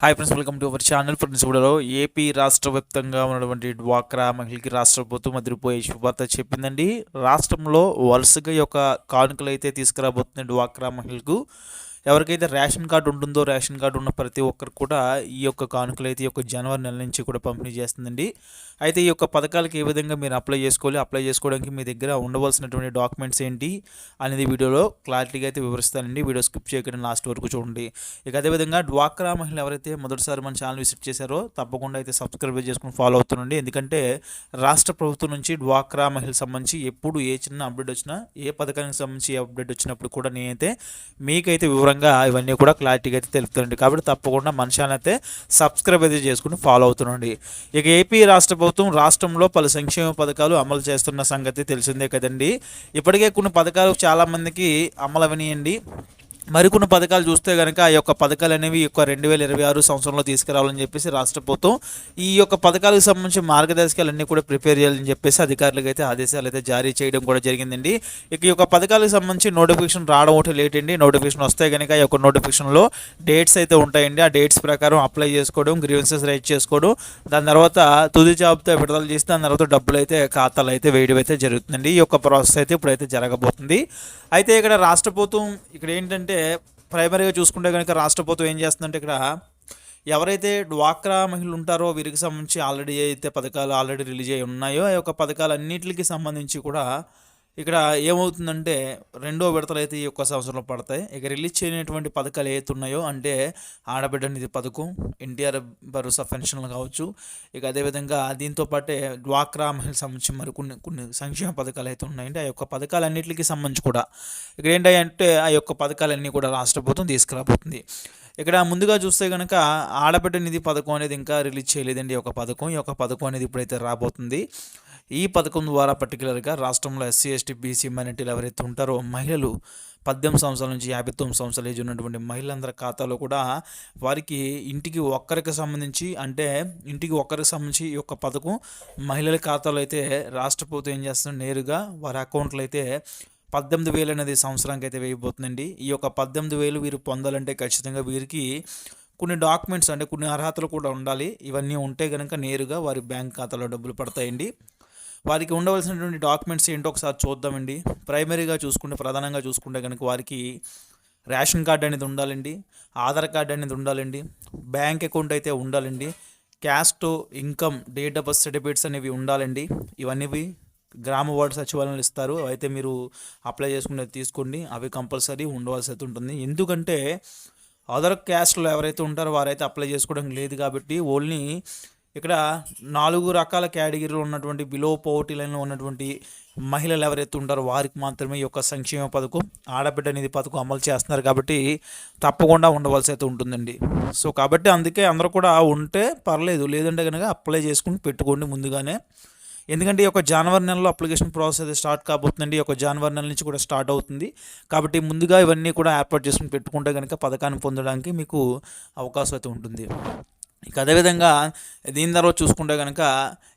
Hi friends welcome to our channel friends కూడా AP రాష్ట్ర వ్యాప్తంగా ఉన్నటువంటి డ్వాక్రా మహిళకి రాష్ట్ర ప్రభుత్వం అదిరిపోయే శుభార్త చెప్పిందండి. రాష్ట్రంలో వరుసగా యొక్క కానుకలు అయితే తీసుకురాబోతుంది డ్వాక్రా మహిళకు ఎవరికైతే రేషన్ కార్డు ఉంటుందో రేషన్ కార్డు ఉన్న ప్రతి ఒక్కరు కూడా ఈ యొక్క కానుకలు అయితే ఈ యొక్క జనవరి నెల నుంచి కూడా పంపిణీ చేస్తుందండి. అయితే ఈ యొక్క పథకాలకు ఏ విధంగా మీరు అప్లై చేసుకోవాలి అప్లై చేసుకోవడానికి మీ దగ్గర ఉండవలసినటువంటి డాక్యుమెంట్స్ ఏంటి అనేది వీడియోలో క్లారిటీగా అయితే వివరిస్తానండి. వీడియో స్కిప్ చేయకుండా లాస్ట్ వరకు చూడండి. ఇక అదేవిధంగా డ్వాక్రా మహిళలు ఎవరైతే మొదటిసారి మన ఛానల్ విజిట్ చేశారో తప్పకుండా అయితే సబ్స్క్రైబ్ చేసుకుని ఫాలో అవుతుండండి. ఎందుకంటే రాష్ట్ర ప్రభుత్వం నుంచి డ్వాక్రా మహిళలకు సంబంధించి ఎప్పుడు ఏ చిన్న అప్డేట్ వచ్చినా ఏ పథకానికి సంబంధించి ఏ అప్డేట్ వచ్చినప్పుడు కూడా నేనైతే మీకైతే వివరంగా ఇవన్నీ కూడా క్లారిటీగా అయితే తెలుపుతుందండి కాబట్టి తప్పకుండా మన అయితే సబ్స్క్రైబ్ అయితే చేసుకుని ఫాలో అవుతుండండి. ఇక ఏపీ రాష్ట్ర ప్రభుత్వం రాష్ట్రంలో పలు సంక్షేమ పథకాలు అమలు చేస్తున్న సంగతి తెలిసిందే కదండి. ఇప్పటికే కొన్ని పథకాలు చాలామందికి అమలు అవనియండి మరికొన్ని పథకాలు చూస్తే కనుక ఆ యొక్క పథకాలు అనేవి యొక్క రెండు వేల ఇరవై ఆరు సంవత్సరంలో తీసుకురావాలని చెప్పేసి రాష్ట్ర ప్రభుత్వం ఈ యొక్క పథకాలకు సంబంధించి మార్గదర్శకాలు అన్నీ కూడా ప్రిపేర్ చేయాలని చెప్పేసి అధికారులకు అయితే ఆదేశాలు అయితే జారీ చేయడం కూడా జరిగిందండి. ఇక ఈ యొక్క పథకాలకు సంబంధించి నోటిఫికేషన్ రావడం ఒకటి లేట్ అండి. నోటిఫికేషన్ వస్తే కనుక ఈ యొక్క నోటిఫికేషన్లో డేట్స్ అయితే ఉంటాయండి. ఆ డేట్స్ ప్రకారం అప్లై చేసుకోవడం గ్రీవెన్సెస్ రైట్ చేసుకోవడం దాని తర్వాత తుది జాబ్తో విడుదల చేసి దాని తర్వాత డబ్బులు అయితే ఖాతాలు అయితే వేయడం అయితే జరుగుతుందండి. ఈ యొక్క ప్రాసెస్ అయితే ఇప్పుడైతే జరగబోతుంది. అయితే ఇక్కడ రాష్ట్ర ప్రభుత్వం ఇక్కడ ఏంటంటే ప్రైమరీగా చూసుకుంటే కనుక రాష్ట్ర ప్రభుత్వం ఏం చేస్తుందంటే ఇక్కడ ఎవరైతే డ్వాక్రా మహిళలు ఉంటారో వీరికి సంబంధించి ఆల్రెడీ అయితే పథకాలు ఆల్రెడీ రిలీజ్ అయి ఉన్నాయో ఆ యొక్క పథకాలన్నిటికి సంబంధించి కూడా ఇక్కడ ఏమవుతుందంటే రెండో విడతలు అయితే ఈ ఒక్క సంవత్సరంలో పడతాయి. ఇక రిలీజ్ చేయనటువంటి పథకాలు ఏవైతే ఉన్నాయో అంటే ఆడబిడ్డ నిధి పథకం ఎన్టీఆర్ భరోసా పెన్షన్లు కావచ్చు. ఇక అదేవిధంగా దీంతో పాటే డ్వాక్రా మహిళ సంబంధించి మరి కొన్ని కొన్ని సంక్షేమ పథకాలు అయితే ఉన్నాయండి. ఆ యొక్క పథకాలన్నింటికి సంబంధించి కూడా ఇక్కడ ఏంటంటే ఆ యొక్క పథకాలన్నీ కూడా రాష్ట్ర ప్రభుత్వం తీసుకురాబోతుంది. ఇక్కడ ముందుగా చూస్తే కనుక ఆడబిడ్డ నిధి పథకం అనేది ఇంకా రిలీజ్ చేయలేదండి ఈ యొక్క పథకం. ఈ యొక్క పథకం అనేది ఇప్పుడైతే రాబోతుంది. ఈ పథకం ద్వారా పర్టికులర్గా రాష్ట్రంలో ఎస్సీ ఎస్టీ బీసీ మైనార్టీలు ఎవరైతే ఉంటారో మహిళలు పద్దెనిమిది సంవత్సరాల నుంచి యాభై తొమ్మిది సంవత్సరాల ఏజ్ ఉన్నటువంటి మహిళలందరి ఖాతాలో కూడా వారికి ఇంటికి ఒక్కరికి సంబంధించి అంటే ఇంటికి ఒక్కరికి సంబంధించి ఈ యొక్క పథకం మహిళల ఖాతాలో అయితే రాష్ట్ర ప్రభుత్వం ఏం చేస్తుంది నేరుగా వారి అకౌంట్లో అయితే పద్దెనిమిది వేలు అనేది సంవత్సరానికి అయితే వేయబోతుందండి. ఈ యొక్క పద్దెనిమిది వేలు వీరు పొందాలంటే ఖచ్చితంగా వీరికి కొన్ని డాక్యుమెంట్స్ అంటే కొన్ని అర్హతలు కూడా ఉండాలి. ఇవన్నీ ఉంటే కనుక నేరుగా వారి బ్యాంక్ ఖాతాలో డబ్బులు పడతాయండి. వారికి ఉండవలసినటువంటి డాక్యుమెంట్స్ ఏంటో ఒకసారి చూద్దామండి. ప్రైమరీగా చూసుకుంటే ప్రధానంగా చూసుకుంటే కనుక వారికి రేషన్ కార్డ్ అనేది ఉండాలండి ఆధార్ కార్డ్ అనేది ఉండాలండి బ్యాంక్ అకౌంట్ అయితే ఉండాలండి caste income date of birth certificates అనేవి ఉండాలండి. ఇవన్నీ గ్రామ వార్డు సచివాలయంలో ఇస్తారు. అయితే మీరు అప్లై చేసుకునేది తీసుకోండి. అవి కంపల్సరీ ఉండవలసి అయితే ఉంటుంది. ఎందుకంటే అదర్ క్యాస్ట్లో ఎవరైతే ఉంటారో వారైతే అప్లై చేసుకోవడం లేదు కాబట్టి ఓన్లీ ఇక్కడ నాలుగు రకాల కేటగిరీలో ఉన్నటువంటి బిలో పవర్టీ లైన్లో ఉన్నటువంటి మహిళలు ఎవరైతే ఉంటారో వారికి మాత్రమే ఈ యొక్క సంక్షేమ పథకం ఆడబిడ్డ నిధి పథకం అమలు చేస్తున్నారు కాబట్టి తప్పకుండా ఉండవలసి అయితే ఉంటుందండి. సో కాబట్టి అందుకే అందరూ కూడా ఉంటే పర్లేదు లేదంటే కనుక అప్లై చేసుకుని పెట్టుకోండి ముందుగానే. ఎందుకంటే ఈ యొక్క జనవరి నెలలో అప్లికేషన్ ప్రాసెస్ అయితే స్టార్ట్ కాబోతుందండి. ఈ యొక్క జనవరి నెల నుంచి కూడా స్టార్ట్ అవుతుంది. కాబట్టి ముందుగా ఇవన్నీ కూడా ఏర్పాటు చేసుకుని పెట్టుకుంటే కనుక పథకాన్ని పొందడానికి మీకు అవకాశం అయితే ఉంటుంది. ఇక అదేవిధంగా దీని తర్వాత చూసుకుంటే కనుక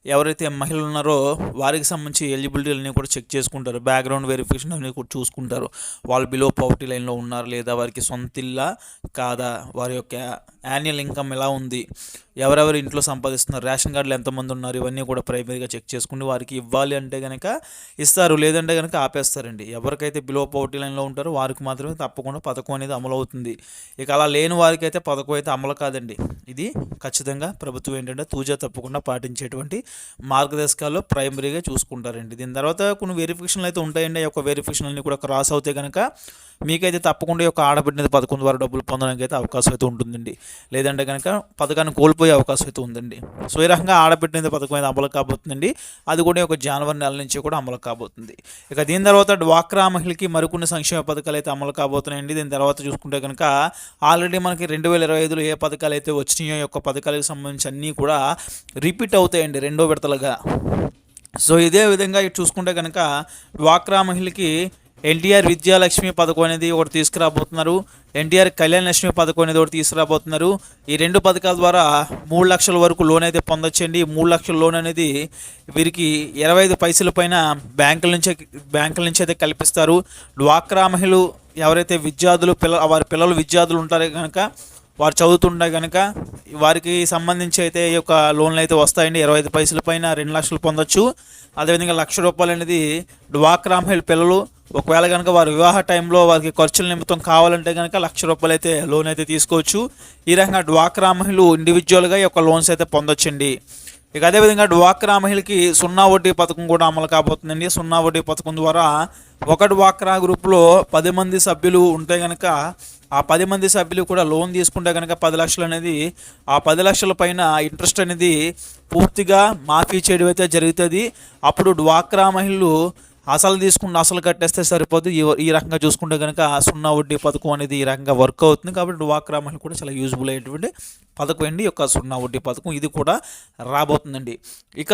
ఎవరైతే మహిళలు ఉన్నారో వారికి సంబంధించి ఎలిజిబిలిటీలన్నీ కూడా చెక్ చేసుకుంటారు. బ్యాక్గ్రౌండ్ వెరిఫికేషన్ అన్నీ కూడా చూసుకుంటారు. వాళ్ళు బిలో పవర్టీ లైన్లో ఉన్నారు లేదా వారికి సొంత ఇల్లా కాదా? వారి యొక్క యాన్యువల్ ఇన్కమ్ ఎలా ఉంది? ఎవరెవరు ఇంట్లో సంపాదిస్తున్నారు? రేషన్ కార్డులు ఎంతమంది ఉన్నారు? ఇవన్నీ కూడా ప్రైమరీగా చెక్ చేసుకుని వారికి ఇవ్వాలి అంటే కనుక ఇస్తారు. లేదంటే కనుక ఆపేస్తారండి. ఎవరికైతే బిలో పవర్టీ లైన్లో ఉంటారో వారికి మాత్రమే తప్పకుండా పథకం అనేది అమలు అవుతుంది. ఇక అలా లేని వారికి అయితే పథకం అయితే అమలు కాదండి. ఇది ఖచ్చితంగా ప్రభుత్వం ఏంటంటే తూజా తప్పకుండా పాటించేటువంటి మార్గదర్శకాల్లో ప్రైమరీగా చూసుకుంటారండి. దీని తర్వాత కొన్ని వెరిఫికేషన్లు అయితే ఉంటాయండి. ఆ యొక్క వెరిఫికేషన్లన్నీ కూడా క్రాస్ అవుతే కనుక మీకైతే తప్పకుండా యొక్క ఆడబిడ్డ పథకం ద్వారా డబ్బులు పొందడానికి అయితే అవకాశం అయితే ఉంటుందండి. లేదంటే కనుక పథకాన్ని కోల్పోయే అవకాశం అయితే ఉందండి. సో ఈ రకంగా ఆడబిడ్డ పథకం అయితే అమలు కాబోతుందండి. అది కూడా ఒక జనవరి నెల నుంచి కూడా అమలు కాబోతుంది. ఇక దీని తర్వాత డ్వాక్రా మహిళకి మరికొన్ని సంక్షేమ పథకాలు అయితే అమలు కాబోతున్నాయండి. దీని తర్వాత చూసుకుంటే కనుక ఆల్రెడీ మనకి రెండు వేల ఇరవై ఐదులో ఏ పథకాలు అయితే వచ్చినాయో యొక్క పథకాలకు సంబంధించి అన్నీ కూడా రిపీట్ అవుతాయండి. రెండు విడతలుగా. సో ఇదే విధంగా ఇటు చూసుకుంటే కనుక డ్వాక్రా మహిళకి ఎన్టీఆర్ విద్యాలక్ష్మి పథకం అనేది ఒకటి తీసుకురాబోతున్నారు. ఎన్టీఆర్ కళ్యాణ లక్ష్మి పథకం అనేది ఒకటి తీసుకురాబోతున్నారు. ఈ రెండు పథకాల ద్వారా మూడు లక్షల వరకు లోన్ అయితే పొందొచ్చండి. మూడు లక్షల లోన్ అనేది వీరికి ఇరవై ఐదు పైసల పైన బ్యాంకుల నుంచి బ్యాంకుల నుంచి అయితే కల్పిస్తారు. డ్వాక్రా మహిళలు ఎవరైతే విద్యార్థులు పిల్ల వారి పిల్లలు విద్యార్థులు ఉంటారో కనుక వారు చదువుతుండే కనుక వారికి సంబంధించి అయితే ఈ యొక్క లోన్లు అయితే వస్తాయండి. ఇరవై ఐదు పైసల పైన రెండు లక్షలు పొందొచ్చు. అదేవిధంగా లక్ష రూపాయలు అనేది డ్వాక్రా మహిళ పిల్లలు ఒకవేళ కనుక వారి వివాహ టైంలో వారికి ఖర్చుల నిమిత్తం కావాలంటే కనుక లక్ష రూపాయలు అయితే లోన్ అయితే తీసుకోవచ్చు. ఈ రకంగా డ్వాక్రా మహిళలు ఇండివిజువల్గా ఈ యొక్క లోన్స్ అయితే పొందొచ్చండి. ఇక అదేవిధంగా డ్వాక్రా మహిళకి సున్నా వడ్డీ పథకం కూడా అమలు కాబోతుందండి. సున్నా వడ్డీ పథకం ద్వారా ఒక డ్వాక్రా గ్రూప్లో పది మంది సభ్యులు ఉంటే కనుక ఆ పది మంది సభ్యులు కూడా లోన్ తీసుకుంటే కనుక పది లక్షలు అనేది ఆ పది లక్షల పైన ఇంట్రెస్ట్ అనేది పూర్తిగా మాఫీ చేయడం అయితే జరుగుతుంది. అప్పుడు డ్వాక్రా మహిళలు అసలు తీసుకుంటే అసలు కట్టేస్తే సరిపోదు. ఈ ఈ రకంగా చూసుకుంటే కనుక సున్నా వడ్డీ పథకం అనేది ఈ రకంగా వర్క్ అవుతుంది. కాబట్టి డ్వాక్రా మహిళ కూడా చాలా యూజ్ఫుల్ అయ్యేటువంటి పథకం అండి. ఈ యొక్క సున్నా వడ్డీ పథకం ఇది కూడా రాబోతుందండి. ఇక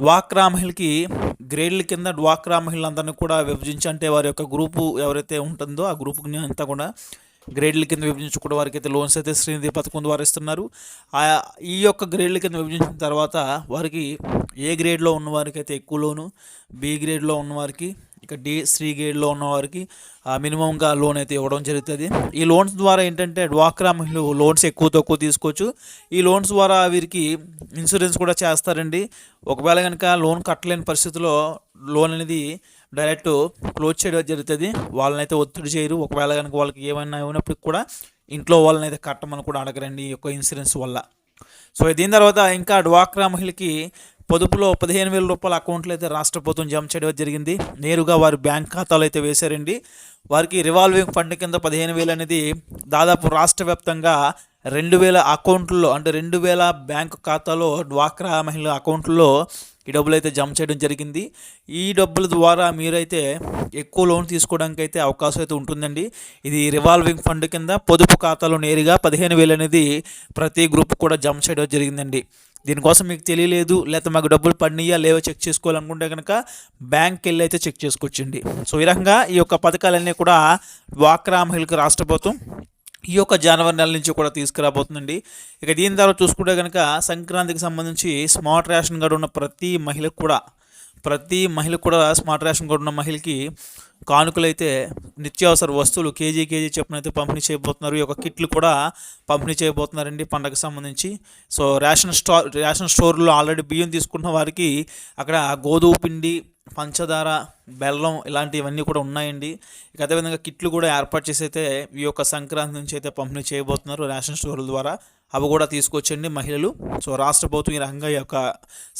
డ్వాక్రా మహిళకి గ్రేడ్ల కింద డ్వాక్రా మహిళలందరినీ కూడా విభజించి అంటే వారి యొక్క గ్రూపు ఎవరైతే ఉంటుందో ఆ గ్రూప్ అంతా కూడా గ్రేడ్ల కింద విభజించుకున్న వారికి అయితే లోన్స్ అయితే శ్రీనిధి పథకం ద్వారా ఇస్తున్నారు. ఆ ఈ యొక్క గ్రేడ్ల కింద విభజించిన తర్వాత వారికి ఏ గ్రేడ్లో ఉన్నవారికి అయితే ఎక్కువ లోను బి గ్రేడ్లో ఉన్నవారికి ఇక డి శ్రీ గేడ్లో ఉన్నవారికి మినిమంగా లోన్ అయితే ఇవ్వడం జరుగుతుంది. ఈ లోన్స్ ద్వారా ఏంటంటే డ్వాక్రా మహిళలు లోన్స్ ఎక్కువ తక్కువ తీసుకోవచ్చు. ఈ లోన్స్ ద్వారా వీరికి ఇన్సూరెన్స్ కూడా చేస్తారండి. ఒకవేళ కనుక లోన్ కట్టలేని పరిస్థితిలో లోన్ అనేది డైరెక్ట్ క్లోజ్ చేయడం జరుగుతుంది. వాళ్ళనైతే ఒత్తిడి చేయరు. ఒకవేళ కనుక వాళ్ళకి ఏమైనా అయినప్పటికి కూడా ఇంట్లో వాళ్ళని అయితే కట్టమని కూడా అడగరండి ఈ యొక్క ఇన్సూరెన్స్ వల్ల. సో దీని తర్వాత ఇంకా డ్వాక్రా మహిళకి పొదుపులో పదిహేను వేల రూపాయల అకౌంట్లు అయితే రాష్ట్ర ప్రభుత్వం జమ చేయడం జరిగింది. నేరుగా వారి బ్యాంక్ ఖాతాలో అయితే వేశారండి. వారికి రివాల్వింగ్ ఫండ్ కింద పదిహేను వేలు అనేది దాదాపు రాష్ట్ర వ్యాప్తంగా రెండు వేల అకౌంట్లో అంటే రెండు వేల బ్యాంకు ఖాతాలో డ్వాక్రా మహిళల అకౌంట్లో ఈ డబ్బులు అయితే జమ చేయడం జరిగింది. ఈ డబ్బుల ద్వారా మీరైతే ఎక్కువ లోన్ తీసుకోవడానికి అయితే అవకాశం అయితే ఉంటుందండి. ఇది రివాల్వింగ్ ఫండ్ కింద పొదుపు ఖాతాలో నేరుగా పదిహేను వేలు అనేది ప్రతి గ్రూప్ కూడా జమ చేయడం జరిగిందండి. దీనికోసం మీకు తెలియలేదు లేకపోతే మాకు డబ్బులు పడినాయా లేవో చెక్ చేసుకోవాలనుకుంటే కనుక బ్యాంక్కి వెళ్ళి అయితే చెక్ చేసుకోవచ్చండి సో ఈ రకంగా ఈ యొక్క పథకాలన్నీ కూడా డ్వాక్రా మహిళకు రాష్ట్ర ప్రభుత్వం ఈ యొక్క జనవరి నెల నుంచి కూడా తీసుకురాబోతుందండి. ఇక దీని తర్వాత చూసుకుంటే కనుక సంక్రాంతికి సంబంధించి స్మార్ట్ రేషన్ కార్డు ఉన్న ప్రతి మహిళకు కూడా ప్రతి మహిళకు కూడా స్మార్ట్ రేషన్ కార్డు ఉన్న మహిళకి కానుకలైతే నిత్యావసర వస్తువులు కేజీ కేజీ చొప్పున అయితే పంపిణీ చేయబోతున్నారు. ఈ యొక్క కిట్లు కూడా పంపిణీ చేయబోతున్నారండి పండగకు సంబంధించి. సో రేషన్ స్టోర్ రేషన్ స్టోర్లో ఆల్రెడీ బియ్యం తీసుకున్న వారికి అక్కడ గోధుమ పిండి పంచదార బెల్లం ఇలాంటివన్నీ కూడా ఉన్నాయండి. ఇక అదేవిధంగా కిట్లు కూడా ఏర్పాటు చేసి అయితే ఈ యొక్క సంక్రాంతి నుంచి అయితే పంపిణీ చేయబోతున్నారు రేషన్ స్టోర్ల ద్వారా. అవి కూడా తీసుకొచ్చండి మహిళలు. సో రాష్ట్ర ప్రభుత్వం ఈ రకంగా ఈ యొక్క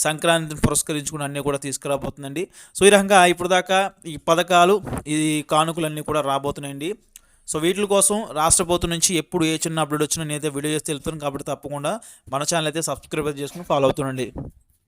సంక్రాంతిని పురస్కరించుకుని అన్నీ కూడా తీసుకురాబోతుందండి. సో ఈ రకంగా ఇప్పుడు దాకా ఈ పథకాలు ఈ కానుకలన్నీ కూడా రాబోతున్నాయండి. సో వీటి కోసం రాష్ట్ర ప్రభుత్వం నుంచి ఎప్పుడు ఏ చిన్న అప్డేట్ వచ్చినా నేనైతే వీడియో చేసి తెలుపుతాను కాబట్టి తప్పకుండా మన ఛానల్ అయితే సబ్స్క్రైబ్ చేసుకుని ఫాలో అవుతుండండి.